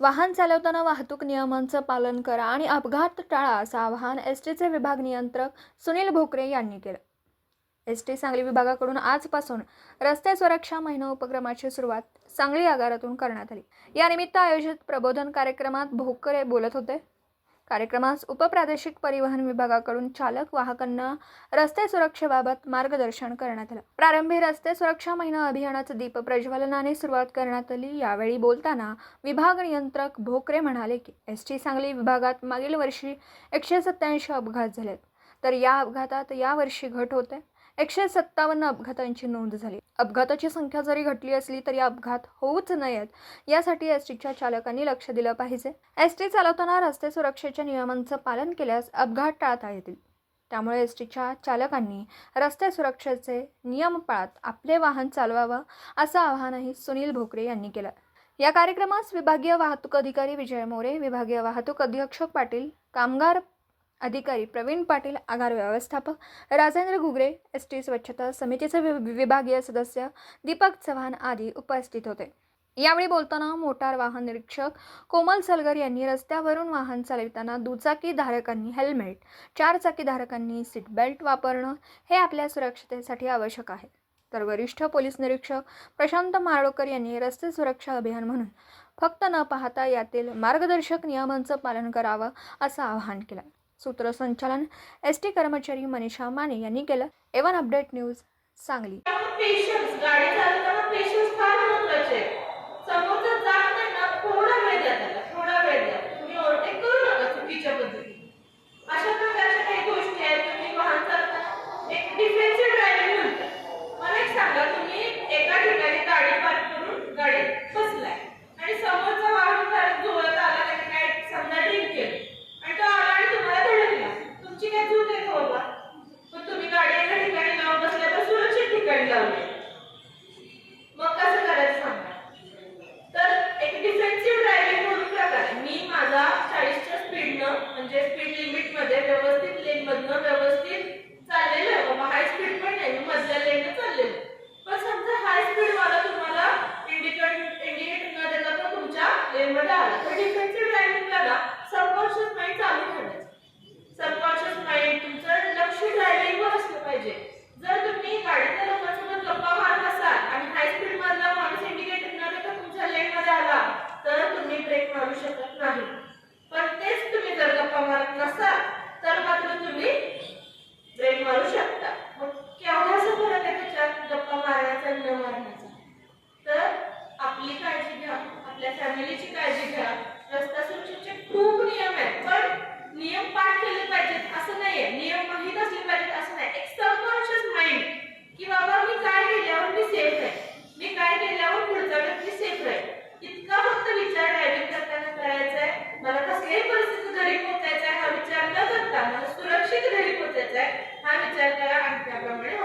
वाहन चालवताना वाहतूक नियमांचं पालन करा आणि अपघात टाळा असं आवाहन एस टीचे विभाग नियंत्रक सुनील भोकरे यांनी केलं. एस टी सांगली विभागाकडून आजपासून रस्ते सुरक्षा महिना उपक्रमाची सुरुवात सांगली आगारातून करण्यात आली. यानिमित्त आयोजित प्रबोधन कार्यक्रमात भोकरे बोलत होते. कार्यक्रमास उपप्रादेशिक परिवहन विभागाकडून चालक वाहकांना रस्ते सुरक्षेबाबत मार्गदर्शन करण्यात आलं. प्रारंभी रस्ते सुरक्षा महिना अभियानाचं दीप प्रज्वलनाने सुरुवात करण्यात आली. यावेळी बोलताना विभाग नियंत्रक भोकरे म्हणाले की एस टी सांगली विभागात मागील वर्षी एकशे सत्त्याऐंशी अपघात झालेत. तर या अपघातात यावर्षी घट होते. एकशे सत्तावन्न अपघातांची नोंद झाली. अपघाताची संख्या जरी घटली असली तरी अपघात होऊच नयेत. यासाठी एस टीच्या चालकांनी लक्ष दिलं पाहिजे. एस टी चालवताना रस्ते सुरक्षेच्या नियमांचं पालन केल्यास अपघात टाळता येतील. त्यामुळे एस टीच्या चालकांनी रस्ते सुरक्षेचे नियम पाळत आपले वाहन चालवावं असं आवाहनही सुनील भोकरे यांनी केलं. या कार्यक्रमास विभागीय वाहतूक अधिकारी विजय मोरे विभागीय वाहतूक अधीक्षक पाटील कामगार अधिकारी प्रवीण पाटील आगार व्यवस्थापक राजेंद्र घुगरे एस टी स्वच्छता समितीचे वि- विभागीय सदस्य दीपक चव्हाण आदी उपस्थित होते. यावेळी बोलताना मोटार वाहन निरीक्षक कोमल सलगर यांनी रस्त्यावरून वाहन चालविताना दुचाकी धारकांनी हेल्मेट चारचाकी धारकांनी सीट बेल्ट वापरणं हे आपल्या सुरक्षतेसाठी आवश्यक आहे. तर वरिष्ठ पोलीस निरीक्षक प्रशांत मारळकर यांनी रस्ते सुरक्षा अभियान म्हणून फक्त न पाहता यातील मार्गदर्शक नियमांचं पालन करावं असं आवाहन केलं. सूत्रसंचालन एस टी कर्मचारी मनीषा माने यांनी केलं. एवन अपडेट न्यूज सांगली पेशन्स गाडी चालवताना पेशन्स फार महत्त्वाचे आहे समोरचा जात नाही ना थोडा वेळ द्या त्याला थोडा वेळ द्या तुम्ही ओव्हरटेक करू नका चुकीच्या पद्धतीने अशा प्रकारच्या काही गोष्टी आहेत तुम्ही वाहन चालवताना एक डिफेन्सिव्ह ड्रायव्हिंग म्हणतात मला एक सांगा तुम्ही एका ठिकाणी गाडी पार्क करून गाडीत बसलाय आणि समोरचा वाहन चालक जुळत आला त्याने काय समजा ड्रिंक केलं आणि तो आला आणि तुम्हाला धडकला तुमची काय चूक आहे का बाबा पण तुम्ही गाडी एका ठिकाणी लावून बसल्या तर सुरक्षित ठिकाणी लावली मग कसं करायचं सांगा तर एक डिफेन्सिव्ह ड्रायव्हिंग म्हणून प्रकार आहे मी माझा चाळीसच्या स्पीडनं म्हणजे स्पीड लिमिटमध्ये व्यवस्थित लेनमधनं व्यवस्थित चाललेलं आहे. बाबा हाय स्पीड पण नाही मी मधल्या लेन चाललेलं पण समजा हाय स्पीड वाला तुम्हाला इंडिकेट इंडिकेटर न देता तो तुमच्या लेनमध्ये आला. तर डिफेन्सिव्ह ड्रायव्हिंगला ना सबकॉन्शियस माइंड चालू ठेवायचं. सबकॉन्शियस माइंड तुमचं लक्ष ड्रायव्हिंगवर असलं पाहिजे. जर तुम्ही गाडीच्या लोकांसोबत गप्पा मारत असाल आणि हाय स्पीड मधला माणूस इंडिकेटर न देता तुमच्या लेन मध्ये आला तर तुम्ही ब्रेक मारू शकत नाही पण तेच तुम्ही जर गप्पा मारत नसाल तर मात्र तुम्ही ब्रेक मारू शकता मग केवढासा फरक आहे त्याच्यात गप्पा मारण्याचा आणि न मारण्याचा तर आपली काळजी घ्या आपल्या फॅमिलीची काळजी घ्या. रस्ता सुरक्षेचे खूप नियम आहेत पण नियम पाठ केले पाहिजेत असं नाहीये. नियम माहीत असले पाहिजेत असं नाही. एक सबकॉन्शियस माइंड की बाबा मी काय केल्यावर मी सेफ आहे. मी काय केल्यावर पुढचा व्यक्ती सेफ राहील. इतका फक्त विचार ड्रायव्हिंग करताना करायचा आहे मला कसल्याही परिस्थितीत घरी पोहोचायचा आहे हा विचार न करता मला सुरक्षित घरी पोहोचायचा आहे हा विचार करा आणि त्याप्रमाणे